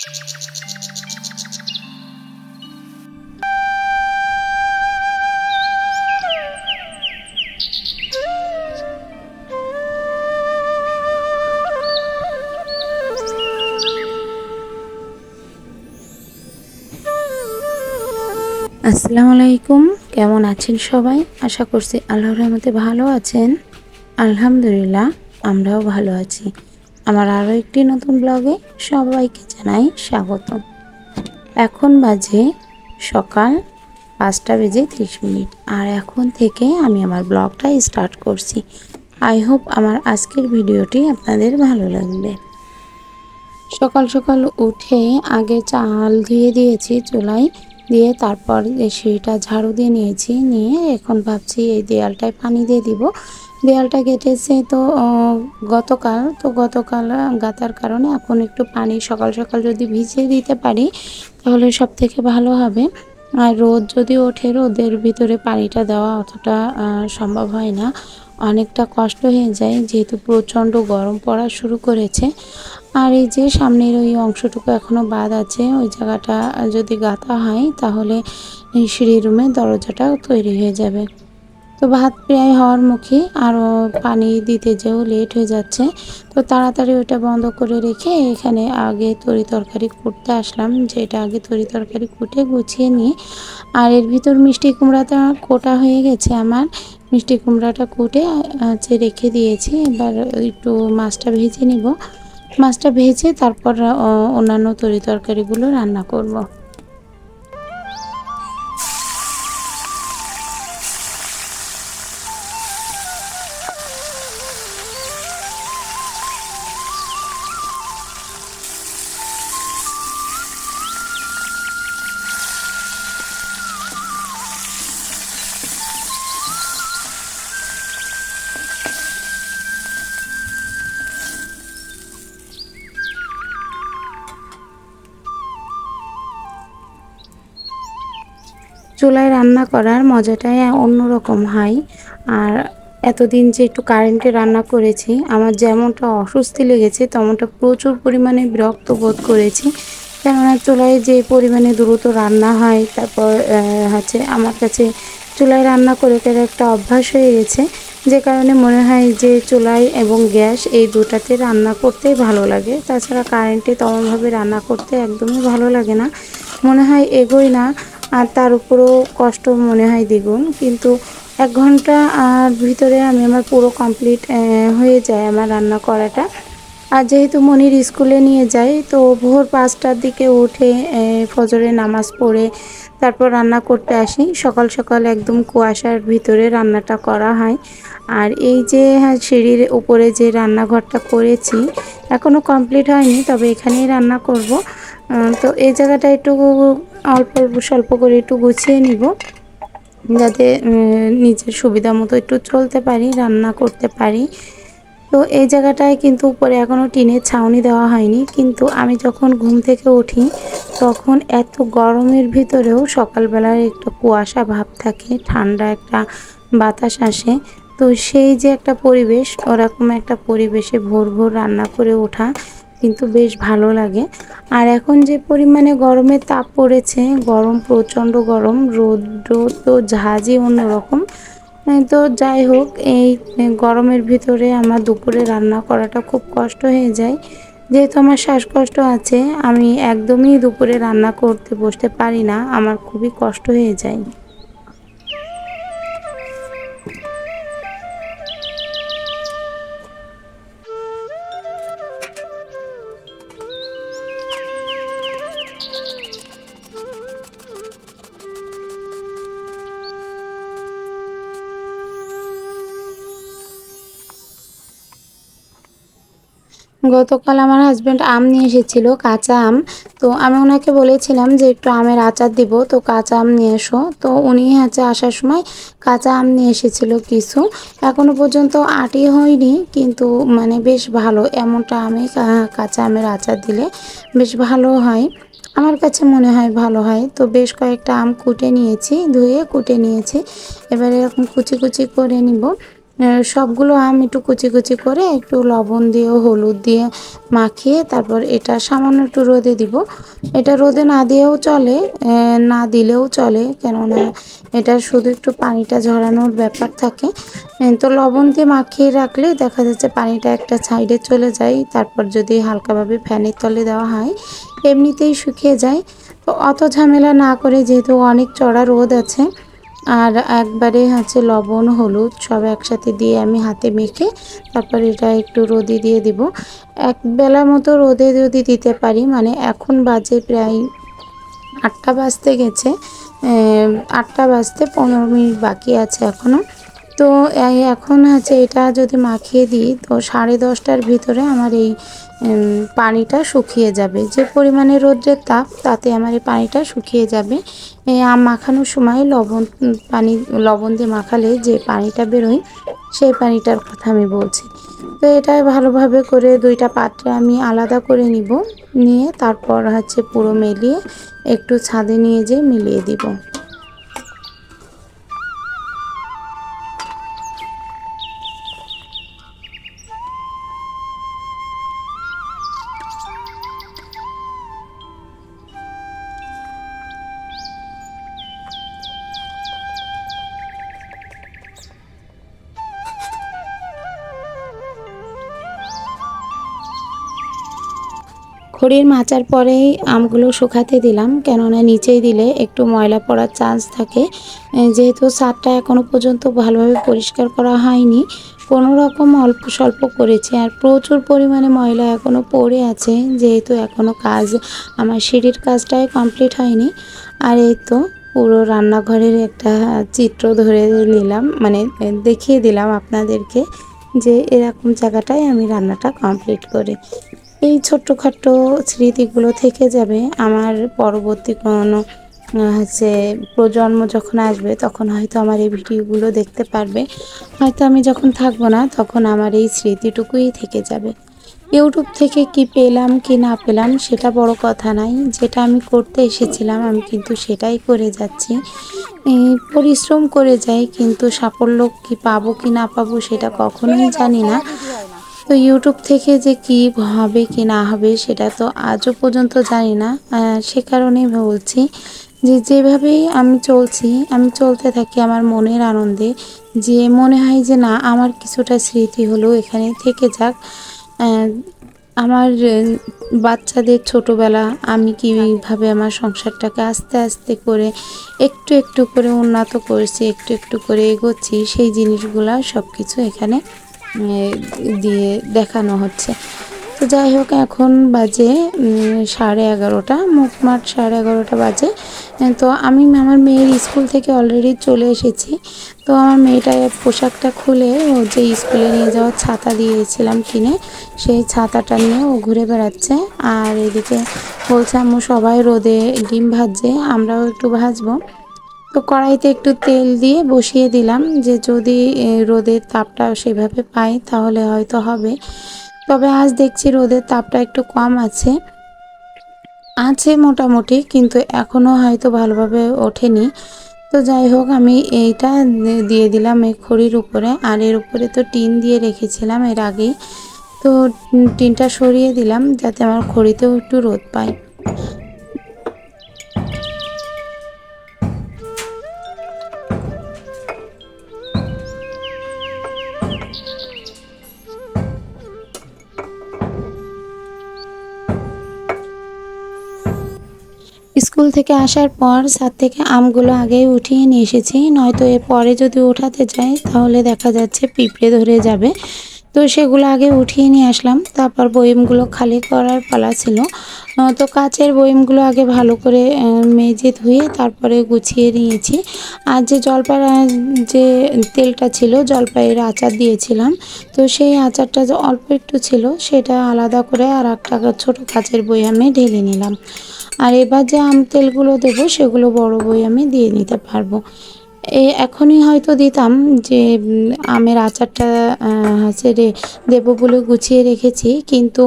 আসসালামু আলাইকুম। কেমন আছেন সবাই? আশা করছি আল্লাহর রহমতে ভালো আছেন। আলহামদুলিল্লাহ, আমরাও ভালো আছি। আমার আরও একটি নতুন ব্লগে সবাইকে জানাই স্বাগত। এখন বাজে সকাল পাঁচটা বেজে ত্রিশ মিনিট। আর এখন থেকে আমি আমার ব্লগটা স্টার্ট করছি। আই হোপ আমার আজকের ভিডিওটি আপনাদের ভালো লাগবে। সকাল সকাল উঠে আগে চাল ধুয়ে দিয়েছি চুলায়। দিয়ে তারপর সিঁড়িটা ঝাড়ু দিয়ে নিয়েছি, নিয়ে এখন ভাবছি এই দেয়ালটায় পানি দিয়ে দিব। দেয়ালটা কেটেছে তো গতকাল তো গতকাল গাতার কারণে এখন একটু পানি সকাল সকাল যদি ভিজিয়ে দিতে পারি, তাহলে সব থেকে ভালো হবে। আর রোদ যদি ওঠে, রোদের ভিতরে পানিটা দেওয়া অতটা সম্ভব হয় না। অনেকটা কষ্ট হয়ে যায় যেহেতু প্রচণ্ড গরম পড়া শুরু করেছে। আর এই যে সামনের ওই অংশটুকু এখনও বাদ আছে, ওই জায়গাটা যদি গাঁথা হয় তাহলে সিঁড়ি রুমের দরজাটাও তৈরি হয়ে যাবে। তো ভাত প্রায় হওয়ার মুখে আরও পানি দিতে যেও লেট হয়ে যাচ্ছে। তো তাড়াতাড়ি ওটা বন্ধ করে রেখে এখানে আগে তরি তরকারি কুটতে আসলাম, যেটা আগে তরি তরকারি কুটে গুছিয়ে নিয়ে। আর এর ভিতর মিষ্টি কুমড়াটা কোটা হয়ে গেছে আমার। মিষ্টি কুমড়াটা কুটে হচ্ছে রেখে দিয়েছি, এবার একটু মাছটা ভেজে নিব। মাছটা ভেজে তারপর অন্যান্য তরি তরকারিগুলো রান্না করব। চুলায় রান্না করার মজাটাই অন্যরকম হয়। আর এতদিন যে একটু কারেন্টে রান্না করেছি, আমার যেমনটা অস্বস্তি লেগেছে, তেমনটা প্রচুর পরিমাণে বিরক্ত বোধ করেছি। কেননা চুলায় যে পরিমাণে দ্রুত রান্না হয়, তারপর হচ্ছে আমার কাছে চুলায় রান্না করে করে একটা অভ্যাস হয়ে গেছে। যে কারণে মনে হয় যে চুলাই এবং গ্যাস এই দুটাতে রান্না করতেই ভালো লাগে। তাছাড়া কারেন্টে তেমনভাবে রান্না করতে একদমই ভালো লাগে না। মনে হয় এগোই না। আর তার উপরেও কষ্ট মনে হয় দ্বিগুণ। কিন্তু এক ঘণ্টা আর ভিতরে আমি আমার পুরো কমপ্লিট হয়ে যায় আমার রান্না করাটা। আর যেহেতু মনির স্কুলে নিয়ে যাই তো ভোর পাঁচটার দিকে উঠে ফজরে নামাজ পড়ে তারপর রান্না করতে আসি। সকাল সকাল একদম কুয়াশার ভিতরে রান্নাটা করা হয়। আর এই যে হ্যাঁ সিঁড়ির উপরে যে রান্নাঘরটা করেছি এখনও কমপ্লিট হয়নি, তবে এখানেই রান্না করব। তো এই জায়গাটা একটু অল্প অল্প, স্বল্প করে একটু গুছিয়ে নিব, যাতে নিজের সুবিধা মতো একটু চলতে পারি, রান্না করতে পারি। তো এই জায়গাটায় কিন্তু উপরে এখনও টিনের ছাউনি দেওয়া হয়নি, কিন্তু আমি যখন ঘুম থেকে উঠি, তখন এত গরমের ভিতরেও সকালবেলার একটু কুয়াশা ভাব থাকে, ঠান্ডা একটা বাতাস আসে। তো সেই যে একটা পরিবেশ, ওরকম একটা পরিবেশে ভোর ভোর রান্না করে ওঠা কিন্তু বেশ ভালো লাগে। আর এখন যে পরিমাণে গরমে তাপ পড়েছে, গরম প্রচণ্ড গরম, রোদ তো ঝাঁজই অন্যরকম। তো যাই হোক, এই গরমের ভিতরে আমার দুপুরে রান্না করাটা খুব কষ্ট হয়ে যায়। যেহেতু আমার শ্বাসকষ্ট আছে, আমি একদমই দুপুরে রান্না করতে বসতে পারি না, আমার খুবই কষ্ট হয়ে যায়। গতকাল আমার হাজব্যান্ড আম নিয়ে এসেছিল, কাঁচা আম। তো আমি ওনাকে বলেছিলাম যে একটু আমের আচার দিব, তো কাঁচা আম নিয়ে এসো। তো উনি হচ্ছে আসার সময় কাঁচা আম নিয়ে এসেছিল কিছু। এখনও পর্যন্ত আটি হয়নি, কিন্তু মানে বেশ ভালো, এমনটা আমি কাঁচা আমের আচার দিলে বেশ ভালো হয়। আমার কাছে মনে হয় ভালো হয়। তো বেশ কয়েকটা আম কুটে নিয়েছি, ধুয়ে কুটে নিয়েছি। এবার এরকম কুচি কুচি করে নিব। সবগুলো আম একটু কুচি কুচি করে একটু লবণ দিয়ে, হলুদ দিয়ে মাখিয়ে তারপর এটা সামান্য একটু রোদে দিব। এটা রোদে না দিয়েও চলে না দিলেও চলে, কেননা এটা শুধু একটু পানিটা ঝরানোর ব্যাপার থাকে। তো লবণ দিয়ে মাখিয়ে রাখলে দেখা যাচ্ছে পানিটা একটা সাইডে চলে যায়, তারপর যদি হালকাভাবে ফ্যানের তলে দেওয়া হয়, এমনিতেই শুকিয়ে যায়। তো অত ঝামেলা না করে যেহেতু অনেক চড়া রোদ আছে আর একবারে হচ্ছে লবণ, হলুদ সব একসাথে দিয়ে আমি হাতে মেখে তারপর এটা একটু রোদে দিয়ে দিব। এক বেলা মতো রোদে যদি দিতে পারি মানে এখন বাজে প্রায় আটটা বাজতে গেছে আটটা বাজতে পনেরো মিনিট বাকি আছে এখনও তো এখন হচ্ছে এটা যদি মাখিয়ে দিই, তো সাড়ে দশটার ভিতরে আমার এই পানিটা শুকিয়ে যাবে। যে পরিমাণে রোদ্রের তাপ, তাতে আমার এই পানিটা শুকিয়ে যাবে। আম মাখানোর সময় লবণ পানি, লবণ দিয়ে মাখালে যে পানিটা বেরোয়, সেই পানিটার কথা আমি বলছি। তো এটা ভালোভাবে করে দুইটা পাত্রে আমি আলাদা করে নিব। নিয়ে তারপর হচ্ছে পুরো মেলিয়ে একটু ছাদে নিয়ে যেয়ে মিলিয়ে দিব। খড়ির মাচার পরেই আমগুলো শুকাতে দিলাম, কেননা নিচেই দিলে একটু ময়লা পড়ার চান্স থাকে। যেহেতু ছাদটা এখনও পর্যন্ত ভালোভাবে পরিষ্কার করা হয়নি, কোনো রকম অল্প স্বল্প করেছি, আর প্রচুর পরিমাণে ময়লা এখনও পড়ে আছে, যেহেতু এখনও কাজ, আমার সিঁড়ির কাজটাই কমপ্লিট হয়নি। আর এই তো পুরো রান্নাঘরের একটা চিত্র ধরে নিলাম মানে দেখিয়ে দিলাম আপনাদেরকে যে এরকম জায়গাটায় আমি রান্নাটা কমপ্লিট করি। এই ছোট্টখাট্ট স্মৃতিগুলো থেকে যাবে। আমার পরবর্তী কোনো হচ্ছে প্রজন্ম যখন আসবে, তখন হয়তো আমার এই ভিডিওগুলো দেখতে পারবে। হয়তো আমি যখন থাকব না, তখন আমার এই স্মৃতিটুকুই থেকে যাবে। ইউটিউব থেকে কি পেলাম, কি না পেলাম, সেটা বড় কথা নাই। যেটা আমি করতে এসেছিলাম, আমি কিন্তু সেটাই করে যাচ্ছি। পরিশ্রম করে যাই, কিন্তু সাফল্য কি পাবো, কি না পাবো, সেটা কখনোই জানি না। তো ইউটিউব থেকে যে কি হবে, কি না হবে, সেটা তো আজও পর্যন্ত জানি না। সে কারণেই বলছি যে যেভাবেই আমি চলছি, আমি চলতে থাকি আমার মনের আনন্দে, যে মনে হয় যে না, আমার কিছুটা স্মৃতি হলো এখানে থেকে যাক। আমার বাচ্চাদের ছোটবেলা আমি কীভাবে আমার সংসারটাকে আস্তে আস্তে করে একটু একটু করে উন্নত করেছি, একটু একটু করে এগোচ্ছি, সেই জিনিসগুলা সব কিছু এখানে দিয়ে দেখানো হচ্ছে। তো যাই হোক, এখন বাজে সাড়ে এগারোটা মোটমাট সাড়ে এগারোটা বাজে। তো আমি আমার মেয়ের স্কুল থেকে অলরেডি চলে এসেছি। তো আমার মেয়েটা পোশাকটা খুলে ও যে স্কুলে নিয়ে যাওয়ার ছাতা দিয়েছিলাম কিনে, সেই ছাতাটা নিয়ে ও ঘুরে বেড়াচ্ছে। আর এদিকে বলছে, আম্মু, সবাই রোদে ডিম ভাজছে, আমরাও একটু ভাজবো। তো কড়াইতে একটু তেল দিয়ে বসিয়ে দিলাম যে যদি রোদের তাপটা সেভাবে পাই তাহলে হয়তো হবে। তবে আজ দেখছি রোদের তাপটা একটু কম আছে। আছে মোটামুটি, কিন্তু এখনও হয়তো ভালোভাবে ওঠেনি। তো যাই হোক, আমি এইটা দিয়ে দিলাম এই খড়ির উপরে। আর এর উপরে তো টিন দিয়ে রেখেছিলাম এর আগেই। তো টিনটা সরিয়ে দিলাম যাতে আমার খড়িতেও একটু রোদ পায়। স্কুল থেকে আসার পর ছাদ থেকে আমগুলো আগেই উঠিয়ে নিয়ে এসেছি। নয়তো এর পরে যদি ওঠাতে যাই, তাহলে দেখা যাচ্ছে পিঁপড়ে ধরে যাবে। তো সেগুলো আগে উঠিয়ে নিয়ে আসলাম। তারপর বয়মগুলো খালি করার পালা ছিল। তো কাচের বয়মগুলো আগে ভালো করে মেজে ধুয়ে তারপরে গুছিয়ে নিয়েছি। আর যে জলপাই যে তেলটা ছিল, জলপাইয়ের আচার দিয়েছিলাম। তো সেই আচারটা যে অল্প একটু ছিল, সেটা আলাদা করে আর একটা ছোটো কাচের বয়ামে ঢেলে নিলাম। আর এবার যে আম তেলগুলো দেবো, সেগুলো বড় বই আমি দিয়ে নিতে পারব। এ, এখনই হয়তো দিতাম যে আমের আচারটা হচ্ছে দেবো বলে গুছিয়ে রেখেছি, কিন্তু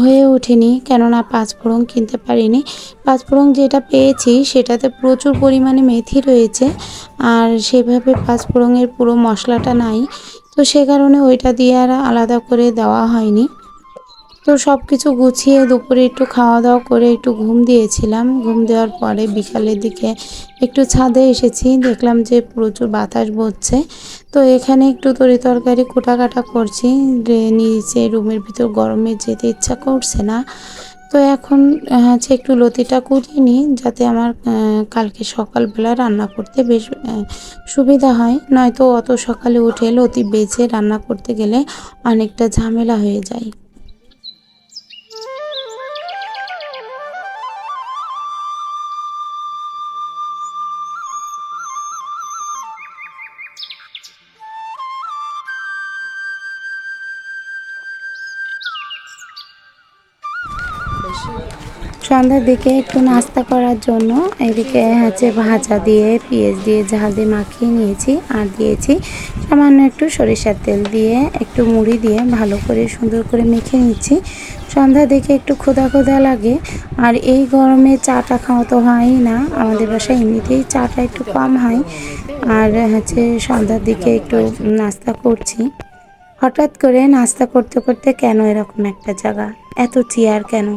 হয়ে ওঠেনি, কেননা পাঁচফোড়ন কিনতে পারিনি। পাঁচফোড়ন যেটা পেয়েছি, সেটাতে প্রচুর পরিমাণে মেথি রয়েছে, আর সেভাবে পাঁচফোড়নের পুরো মশলাটা নাই। তো সে কারণে ওইটা দিয়ে আর আলাদা করে দেওয়া হয়নি। তো সব কিছু গুছিয়ে দুপুরে একটু খাওয়া দাওয়া করে একটু ঘুম দিয়েছিলাম। ঘুম দেওয়ার পরে বিকালের দিকে একটু ছাদে এসেছি। দেখলাম যে প্রচুর বাতাস বচ্ছে তো এখানে একটু তরি তরকারি কোটা কাটা করছি নিচে রুমের ভিতর গরমে যেতে ইচ্ছা করছে না। তো এখন হচ্ছে একটু লতিটা কুটিয়ে নিই যাতে আমার কালকে সকালবেলা রান্না করতে বেশ সুবিধা হয়। নয়তো অত সকালে উঠে লতি বেছে রান্না করতে গেলে অনেকটা ঝামেলা হয়ে যায়। সন্ধ্যার দিকে একটু নাস্তা করার জন্য এদিকে হচ্ছে ভাজা দিয়ে, পেঁয়াজ দিয়ে ঝাল দিয়ে মাখিয়ে নিয়েছি আর দিয়েছি সামান্য একটু সরিষার তেল দিয়ে, একটু মুড়ি দিয়ে ভালো করে সুন্দর করে মেখে নিচ্ছি। সন্ধ্যার দিকে একটু খোদা খোদা লাগে আর এই গরমে চাটা খাওয়া তো হয়ই না, আমাদের বাসায় এমনিতেই চাটা একটু কম হয়। আর হচ্ছে সন্ধ্যার দিকে একটু নাস্তা করছি। হঠাৎ করে নাস্তা করতে করতে কেন এরকম একটা জায়গা? এত চেয়ার কেন?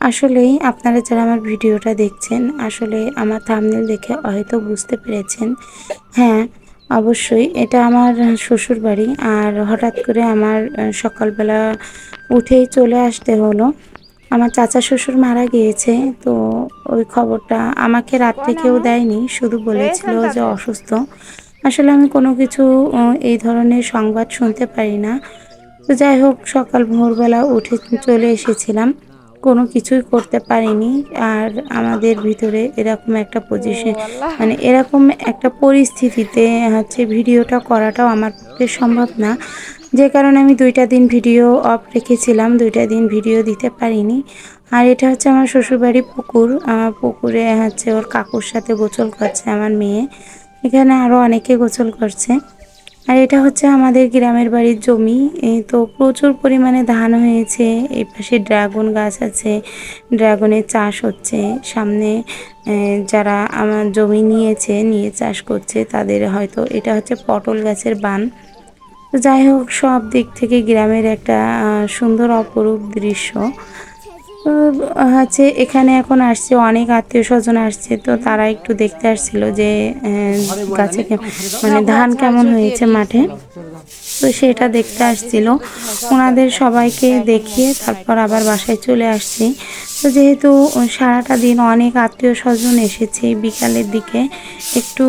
আসলেই আপনারা যারা আমার ভিডিওটা দেখছেন আসলে আমার থামনেল দেখে হয়তো বুঝতে পেরেছেন। হ্যাঁ অবশ্যই এটা আমার শ্বশুর বাড়ি আর হঠাৎ করে আমার সকালবেলা উঠেই চলে আসতে হলো। আমার চাচা শ্বশুর মারা গিয়েছে তো ওই খবরটা আমাকে রাত্রে কেউ দেয়নি শুধু বলেছিল যে অসুস্থ। আসলে আমি কোনো কিছু এই ধরনের সংবাদ শুনতে পারি না। তো যাই হোক সকাল ভোরবেলা উঠে চলে এসেছিলাম। কোনো কিছুই করতে পারিনি। আর আমাদের ভিতরে এরকম একটা পজিশন মানে এরকম একটা পরিস্থিতিতে হচ্ছে ভিডিওটা করাটাও আমার পক্ষে সম্ভব না। যে কারণে আমি দুইটা দিন ভিডিও অফ রেখেছিলাম দুইটা দিন ভিডিও দিতে পারিনি। আর এটা হচ্ছে আমার শ্বশুরবাড়ি পুকুর। আমার পুকুরে হচ্ছে ওর কাকুর সাথে গোসল করছে আমার মেয়ে। এখানে আরও অনেকে গোসল করছে। আর এটা হচ্ছে আমাদের গ্রামের বাড়ির জমি। তো প্রচুর পরিমাণে ধান হয়েছে, এই পাশে ড্রাগন গাছ আছে, ড্রাগনের চাষ হচ্ছে। সামনে যারা আমার জমি নিয়েছে, নিয়ে চাষ করছে, তাদের হয়তো এটা হচ্ছে পটল গাছের বান। যাই হোক, সব দিক থেকে গ্রামের একটা সুন্দর অপরূপ দৃশ্য। তো হচ্ছে এখানে এখন আসছে অনেক আত্মীয় স্বজন আসছে, তো তারা একটু দেখতে আসছিল যে গাছে মানে ধান কেমন হয়েছে মাঠে। তো সেটা দেখতে আসছিল। ওনাদের সবাইকে দেখিয়ে তারপর আবার বাসায় চলে আসছি। তো যেহেতু সারাটা দিন অনেক আত্মীয় স্বজন এসেছে, বিকালের দিকে একটু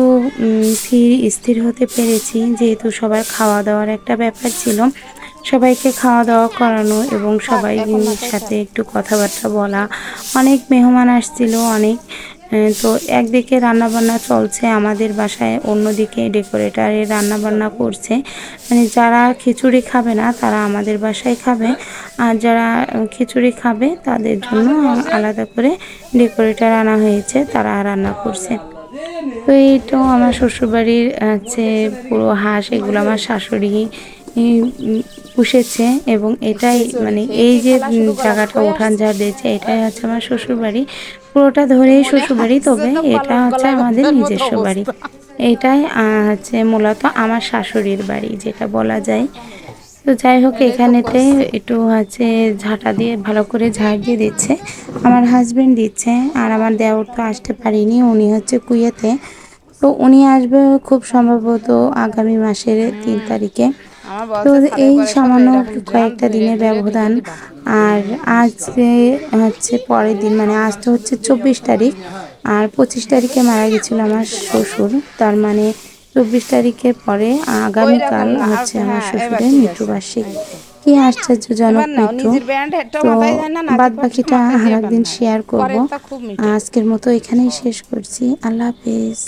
স্থির স্থির হতে পেরেছি। যেহেতু সবার খাওয়া দাওয়ার একটা ব্যাপার ছিল। সবাইকে খাওয়া দাওয়া করানো এবং সবাই সাথে একটু কথাবার্তা বলা। অনেক মেহমান আসছিল অনেক তো একদিকে রান্নাবান্না চলছে আমাদের বাসায় অন্যদিকে ডেকোরেটারে রান্নাবান্না করছে। মানে যারা খিচুড়ি খাবে না তারা আমাদের বাসায় খাবে। আর যারা খিচুড়ি খাবে তাদের জন্য আলাদা করে ডেকোরেটার আনা হয়েছে তারা রান্না করছে। তো এই তো আমার শ্বশুরবাড়ির হচ্ছে পুরো হাঁস এগুলো আমার শাশুড়ি পুষেছে এবং এটাই মানে এই যে জায়গাটা উঠান ঝাড় দিয়েছে এটাই হচ্ছে আমার শ্বশুরবাড়ি। পুরোটা ধরেই শ্বশুরবাড়ি তবে এটা হচ্ছে আমাদের নিজস্ব বাড়ি। এটাই হচ্ছে মূলত আমার শাশুড়ির বাড়ি যেটা বলা যায়। তো যাই হোক এখানেতে একটু হচ্ছে ঝাঁটা দিয়ে ভালো করে ঝাড় দিয়ে দিচ্ছে। আমার হাজব্যান্ড দিচ্ছে আর আমার দেওর তো আসতে পারিনি উনি হচ্ছে কুয়েতে। তো উনি আসবে খুব সম্ভবত আগামী মাসের তিন তারিখে। তো এই সামান্য কয়েকটা দিনের ব্যবধান আর আজ হচ্ছে পরের দিন মানে আজ তো হচ্ছে চব্বিশ তারিখ আর পঁচিশ তারিখে মারা গেছিল আমার শ্বশুর তার মানে চব্বিশ তারিখের পরে আগামীকাল হচ্ছে আমার শ্বশুরের মৃত্যুবার্ষিকী। কি আশ্চর্যজনক মৃত্যু তো বাদ বাকিটা আর একদিন শেয়ার করব। আজকের মতো এখানেই শেষ করছি। আল্লাহ হাফেজ।